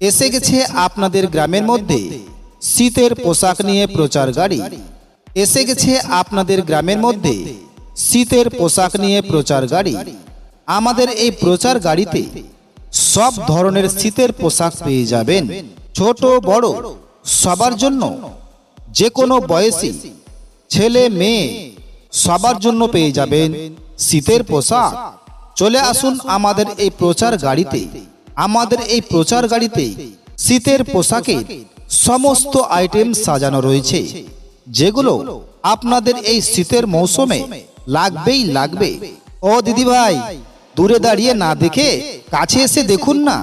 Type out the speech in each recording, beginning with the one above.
এসে গেছে আপনাদের গ্রামের মধ্যে। শীতের পোশাক নিয়ে প্রচার গাড়ি। এসে গেছে আপনাদের গ্রামের মধ্যে। শীতের পোশাক নিয়ে প্রচার গাড়ি। আমাদের এই প্রচার গাড়িতে সব ধরনের শীতের পোশাক পেয়ে যাবেন। ছোট, বড়, সবার জন্য। যে কোনো বয়সী ছেলে, মেয়ে সবার জন্য পেয়ে যাবেন শীতের পোশাক। চলে আসুন আমাদের এই প্রচার গাড়িতে। আমাদের এই প্রচার গাড়িতে শীতের পোশাকে সমস্ত আইটেম সাজানো রয়েছে, যেগুলো আপনাদের এই শীতের মৌসুমে লাগবেই লাগবে। ও দিদি ভাই দূরে দাঁড়িয়ে না দেখে কাছে এসে দেখুন না।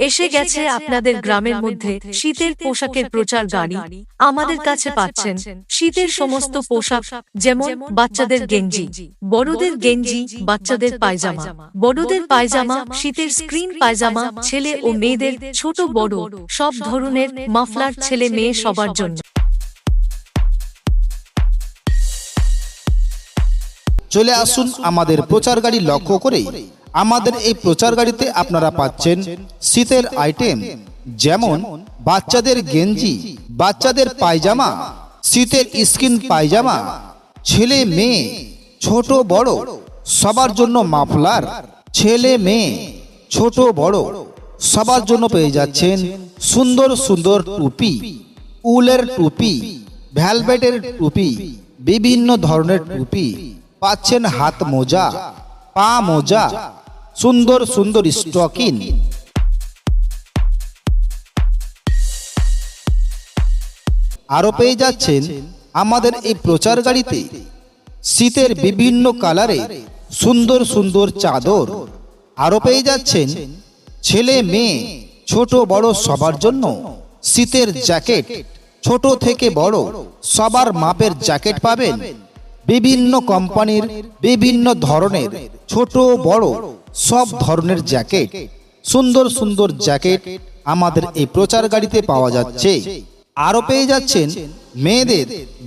এসে গেছে আপনাদের গ্রামের মধ্যে। শীতের পোশাকের প্রচার গাড়ি আমাদের কাছে পাচ্ছেন। শীতের সমস্ত পোশাক যেমন বাচ্চাদের গেঞ্জি বড়দের গেঞ্জি বাচ্চাদের পায়জামা। বড়দের পায়জামা শীতের স্ক্রিন পায়জামা ছেলে ও মেয়েদের ছোট বড় সব ধরনের মাফলার ছেলে মেয়ে সবার জন্য। চলে আসুন আমাদের প্রচার গাড়ি লক্ষ্য করে আমাদের এই প্রচার গাড়িতে আপনারা পাচ্ছেন শীতের আইটেম যেমন বাচ্চাদের গেঞ্জি বাচ্চাদের পায়জামা শীতের স্কিন পায়জামা ছেলে মেয়ে ছোট বড় সবার জন্য মাফলার ছেলে মেয়ে ছোট বড় সবার জন্য পেয়ে যাচ্ছেন সুন্দর সুন্দর টুপি উলের টুপি ভ্যালভেটের টুপি বিভিন্ন ধরনের টুপি পাচ্ছেন হাত মোজা পা মোজা সুন্দর সুন্দর স্টকিন। আরও পেয়ে যাচ্ছেন আমাদের এই প্রচার গাড়িতে। শীতের বিভিন্ন কালারে সুন্দর সুন্দর চাদর। আরও পেয়ে যাচ্ছেন ছেলে মেয়ে ছোট বড় সবার জন্য শীতের জ্যাকেট ছোট থেকে বড় সবার মাপের জ্যাকেট পাবেন। বিভিন্ন কোম্পানির বিভিন্ন ধরনের ছোট বড় সব ধরনের জ্যাকেট, সুন্দর সুন্দর জ্যাকেট আমাদের এই প্রচার গাড়িতে পাওয়া যাচ্ছে। আরও পেয়ে যাচ্ছেন মেয়েদের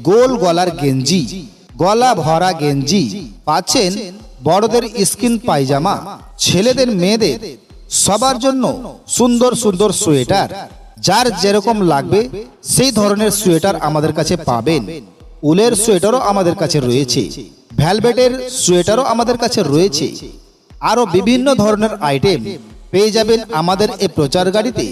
গোল গলার গেঞ্জি, গলা ভরা গেঞ্জি, পাচ্ছেন বড়দের স্কিন পায়জামা, ছেলেদের মেয়েদের সবার জন্য সুন্দর সুন্দর সোয়েটার, যার যেরকম লাগবে সেই ধরনের সোয়েটার আমাদের কাছে পাবেন। উলের সোয়েটারও আমাদের কাছে রয়েছে, ভ্যালভেটের সোয়েটারও আমাদের কাছে রয়েছে। আরও বিভিন্ন ধরনের আইটেম পেয়ে যাবেন আমাদের এই প্রচার গাড়িতে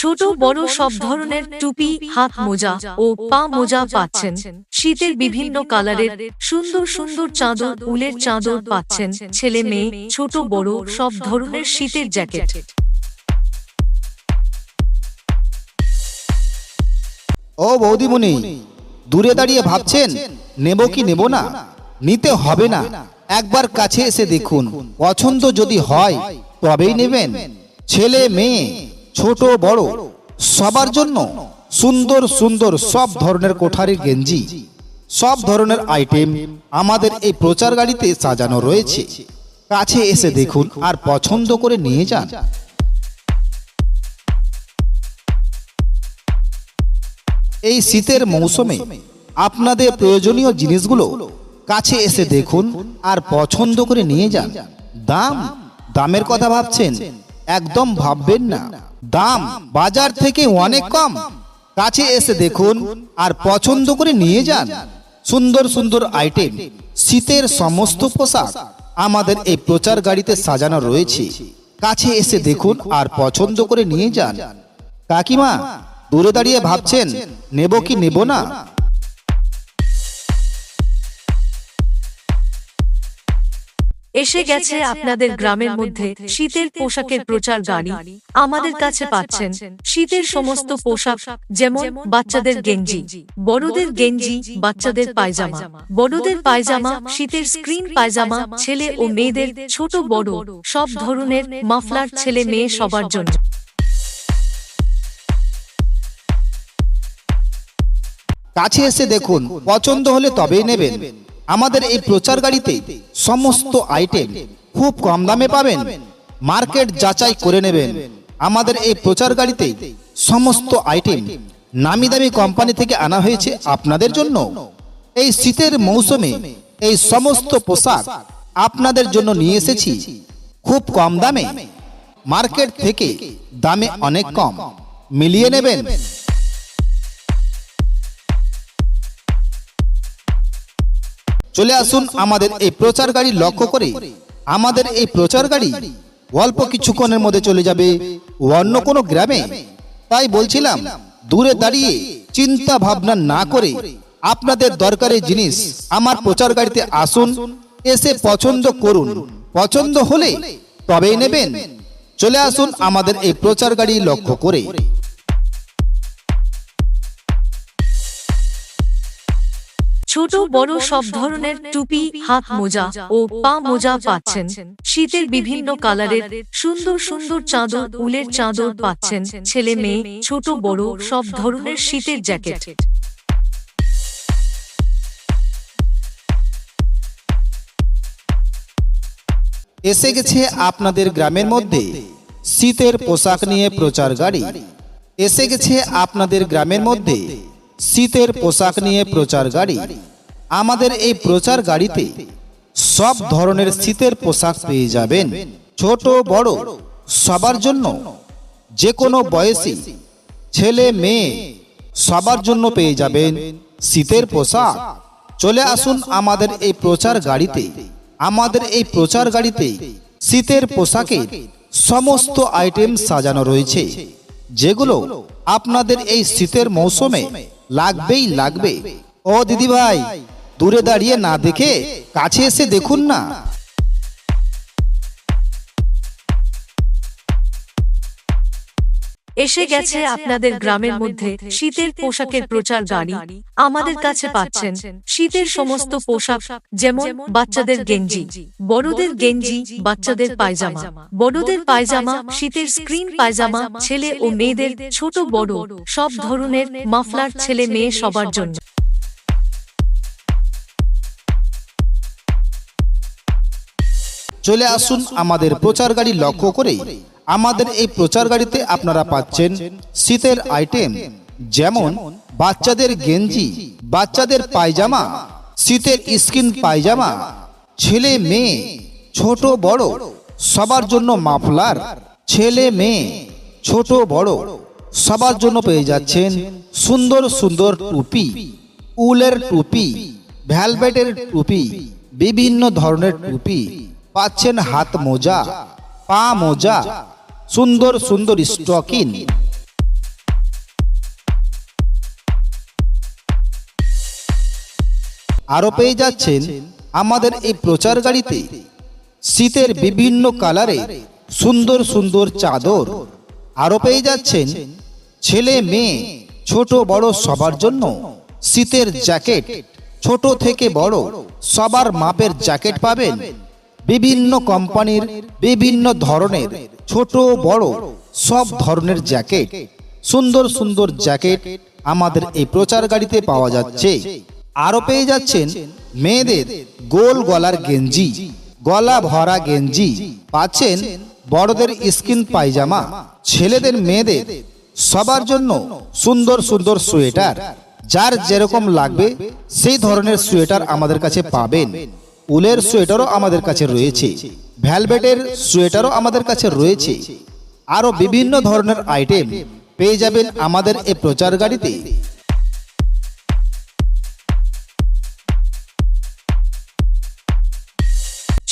ছোট বড় সব ধরনের টুপি হাত মোজা ও পা মোজা পাচ্ছেন। শীতের বিভিন্ন কালারের সুন্দর সুন্দর চাদর উলের চাদর পাচ্ছেন ছেলে মেয়ে ছোট বড় সব ধরনের শীতের জ্যাকেট। ও বৌদিমণি দূরে দাঁড়িয়ে ভাবছেন, নেব কি নেব না? নিতে হবে না। একবার কাছে এসে দেখুন, পছন্দ যদি হয়, তবেই নেবেন। ছেলে, মেয়ে, ছোট, বড়, সবার জন্য সুন্দর সুন্দর সব ধরনের কোঠারির গেঞ্জি, সব ধরনের আইটেম আমাদের এই প্রচার গাড়িতে সাজানো রয়েছে। কাছে এসে দেখুন আর পছন্দ করে নিয়ে যান। এই শীতের মৌসুমে আপনাদের প্রয়োজনীয় জিনিসগুলো কাছে এসে দেখুন আর পছন্দ করে নিয়ে যান। দাম দামের কথা ভাবছেন, একদম ভাববেন না। দাম বাজার থেকে অনেক কম। কাছে এসে দেখুন আর পছন্দ করে নিয়ে যান। সুন্দর সুন্দর আইটেম, শীতের সমস্ত পোশাক আমাদের এই প্রচার গাড়িতে সাজানো রয়েছে। কাছে এসে দেখুন আর পছন্দ করে নিয়ে যান। কাকিমা দূরে দাঁড়িয়ে ভাবছেন, নেব কি নেব না? এসে গেছে আপনাদের গ্রামের মধ্যে শীতের পোশাকের প্রচার গাড়ি। আমাদের কাছে পাচ্ছেন শীতের সমস্ত পোশাক, যেমন বাচ্চাদের গেঞ্জি। বড়দের গেঞ্জি, বাচ্চাদের পায়জামা। বড়দের পায়জামা, শীতের স্ক্রিন পায়জামা, ছেলে ও মেয়েদের, ছোট বড়, সব ধরনের মাফলার ছেলে মেয়ে সবার জন্য। কাছে এসে দেখুন, পছন্দ হলে তবেই নেবেন। আমাদের এই প্রচার গাড়িতে সমস্ত আইটেম খুব কম দামে পাবেন। মার্কেট যাচাই করে নেবেন। আমাদের এই প্রচার গাড়িতে সমস্ত আইটেম নামি দামি কোম্পানি থেকে আনা হয়েছে আপনাদের জন্য। এই শীতের মৌসুমে এই সমস্ত পোশাক আপনাদের জন্য নিয়ে এসেছি। খুব কম দামে। মার্কেট থেকে দামে অনেক কম। মিলিয়ে নেবেন। চলে আসুন আমাদের এই প্রচার গাড়ি লক্ষ্য করে। আমাদের এই প্রচার গাড়ি অল্প কিছুক্ষণের মধ্যে চলে যাবে। অন্য কোনো গ্রামে। তাই বলছিলাম, দূরে দাঁড়িয়ে চিন্তা ভাবনা না করে আপনাদের দরকারি জিনিস আমার প্রচার গাড়িতে আসুন, এসে পছন্দ করুন। পছন্দ হলে তবেই নেবেন। চলে আসুন আমাদের এই প্রচার গাড়ি লক্ষ্য করে। ছোট বড় সব ধরনের টুপি হাত মোজা ও পা মোজা পাচ্ছেন। শীতের বিভিন্ন কালারের সুন্দর সুন্দর চাদর উলের চাদর পাচ্ছেন। ছেলে মেয়ে ছোট বড় সব ধরনের শীতের জ্যাকেট এসে গেছে আপনাদের গ্রামের মধ্যে। শীতের পোশাক নিয়ে প্রচার গাড়ি। এসে গেছে আপনাদের গ্রামের মধ্যে। শীতের পোশাক নিয়ে প্রচার গাড়ি। আমাদের এই প্রচার গাড়িতে সব ধরনের শীতের পোশাক পেয়ে যাবেন। ছোট, বড়, সবার জন্য। যে কোনো বয়সী ছেলে, মেয়ে সবার জন্য পেয়ে যাবেন শীতের পোশাক। চলে আসুন আমাদের এই প্রচার গাড়িতে। আমাদের এই প্রচার গাড়িতে শীতের পোশাকে সমস্ত আইটেম সাজানো রয়েছে। যেগুলো আপনাদের এই শীতের মৌসুমে লাগবেই লাগবে। ও দিদি ভাই দূরে দাঁড়িয়ে না দেখে কাছে এসে দেখুন না। এসে গেছে আপনাদের গ্রামের মধ্যে শীতের পোশাকের প্রচার গাড়ি। আমাদের কাছে পাচ্ছেন শীতের সমস্ত পোশাক যেমন বাচ্চাদের গেঞ্জি বড়দের গেঞ্জি বাচ্চাদের পায়জামা। বড়দের পায়জামা শীতের স্ক্রিন পায়জামা ছেলে ও মেয়েদের ছোট বড় সব ধরনের মাফলার ছেলে মেয়ে সবার জন্য। চলে আসুন আমাদের প্রচার গাড়ি লক্ষ্য করে আমাদের এই প্রচার গাড়িতে আপনারা পাচ্ছেন শীতের আইটেম যেমন বাচ্চাদের গেঞ্জি বাচ্চাদের পায়জামা শীতের স্কিন পায়জামা ছেলে মেয়ে ছোট বড় সবার জন্য মাফলার ছেলে মেয়ে ছোট বড় সবার জন্য পেয়ে যাচ্ছেন সুন্দর সুন্দর টুপি উলের টুপি ভ্যালভেটের টুপি বিভিন্ন ধরনের টুপি পাচ্ছেন হাত মোজা পা মোজা সুন্দর সুন্দর স্টকিন আরও পেয়ে যাচ্ছেন আমাদের এই প্রচার গাড়িতে। শীতের বিভিন্ন কালারে সুন্দর সুন্দর চাদর। আরও পেয়ে যাচ্ছেন ছেলে, মেয়ে, ছোট, বড় সবার জন্য শীতের জ্যাকেট। ছোট থেকে বড় সবার মাপের জ্যাকেট পাবেন বিভিন্ন কোম্পানির বিভিন্ন ধরনের, ছোট, বড়, সব ধরনের জ্যাকেট। সুন্দর সুন্দর জ্যাকেট আমাদের এই প্রচার গাড়িতে পাওয়া যাচ্ছে। আরও পেয়ে যাচ্ছেন মেয়েদের গোল গলার গেঞ্জি, গলা ভরা গেঞ্জি। পাচ্ছেন বড়দের স্কিন পায়জামা, ছেলেদের মেয়েদের সবার জন্য সুন্দর সুন্দর সোয়েটার। যার যেরকম লাগবে, সেই ধরনের সোয়েটার আমাদের কাছে পাবেন। উলের সোয়েটারও আমাদের কাছে রয়েছে। ভ্যালভেটের সোয়েটারও আমাদের কাছে রয়েছে। আরও বিভিন্ন ধরনের আইটেম পেয়ে যাবেন আমাদের এই প্রচার গাড়িতে।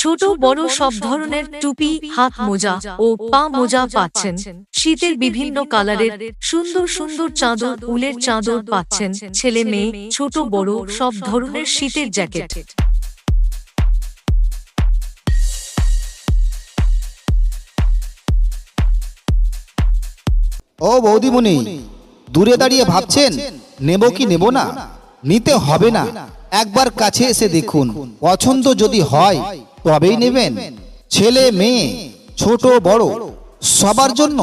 ছোট, বড় সব ধরনের টুপি, হাত মোজা ও পা মোজা পাচ্ছেন। শীতের বিভিন্ন কালারের সুন্দর সুন্দর চাদর, উলের চাদর পাচ্ছেন ছেলে, মেয়ে, ছোট, বড় সব ধরনের শীতের জ্যাকেট। ও বৌদিমণি, দূরে দাঁড়িয়ে ভাবছেন, নেব কি নেব না? নিতে হবে না। একবার কাছে এসে দেখুন, পছন্দ যদি হয়, তবেই নেবেন। ছেলে, মেয়ে, ছোট, বড়, সবার জন্য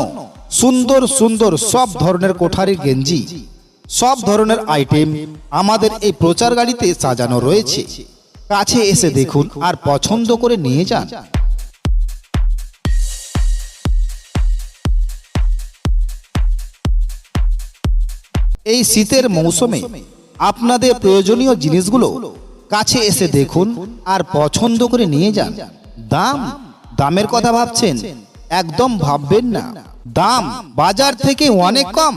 সুন্দর সুন্দর সব ধরনের কোঠারির গেঞ্জি, সব ধরনের আইটেম আমাদের এই প্রচার গাড়িতে সাজানো রয়েছে। কাছে এসে দেখুন আর পছন্দ করে নিয়ে যান। এই শীতের মৌসুমে আপনাদের প্রয়োজনীয় জিনিসগুলো কাছে এসে দেখুন আর পছন্দ করে নিয়ে যান। দাম দামের কথা ভাবছেন, একদম ভাববেন না। দাম বাজার থেকে অনেক কম।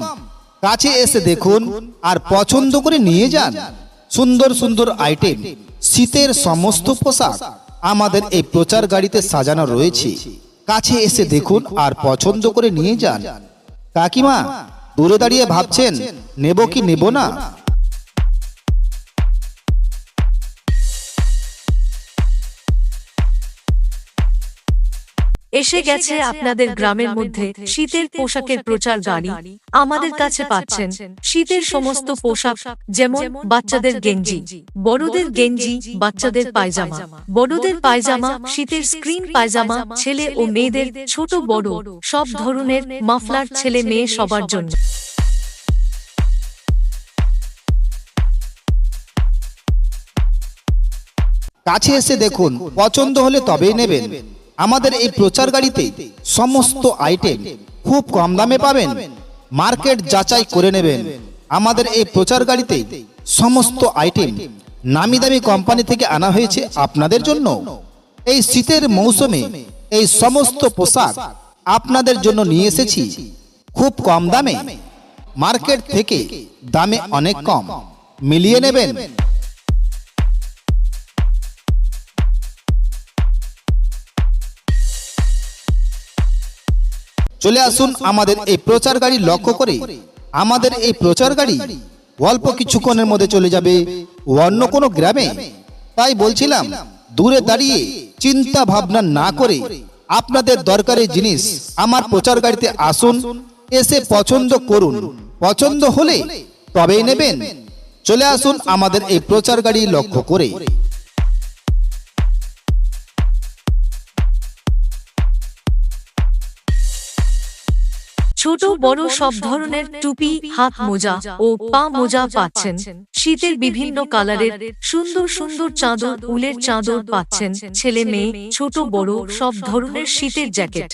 কাছে এসে দেখুন আর পছন্দ করে নিয়ে যান। সুন্দর সুন্দর আইটেম, শীতের সমস্ত পোশাক আমাদের এই প্রচার গাড়িতে সাজানো রয়েছে। কাছে এসে দেখুন আর পছন্দ করে নিয়ে যান। কাকিমা দূরে দাঁড়িয়ে ভাবছেন নেব কি নেব না? এসে গেছে আপনাদের গ্রামের মধ্যে শীতের পোশাকের প্রচার গাড়ি। আমাদের কাছে পাচ্ছেন শীতের সমস্ত পোশাক যেমন বাচ্চাদের গেঞ্জি বড়দের গেঞ্জি বাচ্চাদের পায়জামা। বড়দের পায়জামা শীতের স্ক্রিন পায়জামা ছেলে ও মেয়েদের ছোট বড় সব ধরনের মাফলার ছেলে মেয়ে সবার জন্য। কাছে এসে দেখুন পছন্দ হলে তবেই নেবেন। আমাদের এই প্রচার গাড়িতে সমস্ত আইটেম খুব কম দামে পাবেন। মার্কেট যাচাই করে নেবেন। আমাদের এই প্রচার গাড়িতে সমস্ত আইটেম নামি দামি কোম্পানি থেকে আনা হয়েছে আপনাদের জন্য। এই শীতের মৌসুমে এই সমস্ত পোশাক আপনাদের জন্য নিয়ে এসেছি। খুব কম দামে। মার্কেট থেকে দামে অনেক কম। মিলিয়ে নেবেন। চলে আসুন আমাদের এই প্রচার গাড়ি লক্ষ্য করে। আমাদের এই প্রচার গাড়ি অল্প কিছুক্ষণের মধ্যে চলে যাবে অন্য কোনো গ্রামে। তাই বলছিলাম, দূরে দাঁড়িয়ে চিন্তা ভাবনা না করে আপনাদের দরকারি জিনিস আমার প্রচার গাড়িতে আসুন, এসে পছন্দ করুন। পছন্দ হলে তবেই নেবেন। চলে আসুন আমাদের এই প্রচার গাড়ি লক্ষ্য করে। ছোট বড় সব ধরনের টুপি হাত মোজা ও পা মোজা পাচ্ছেন। শীতের বিভিন্ন কালারের সুন্দর সুন্দর চাঁদর উলের চাঁদর পাচ্ছেন। ছেলে মেয়ে ছোট বড় সব ধরনের শীতের জ্যাকেট।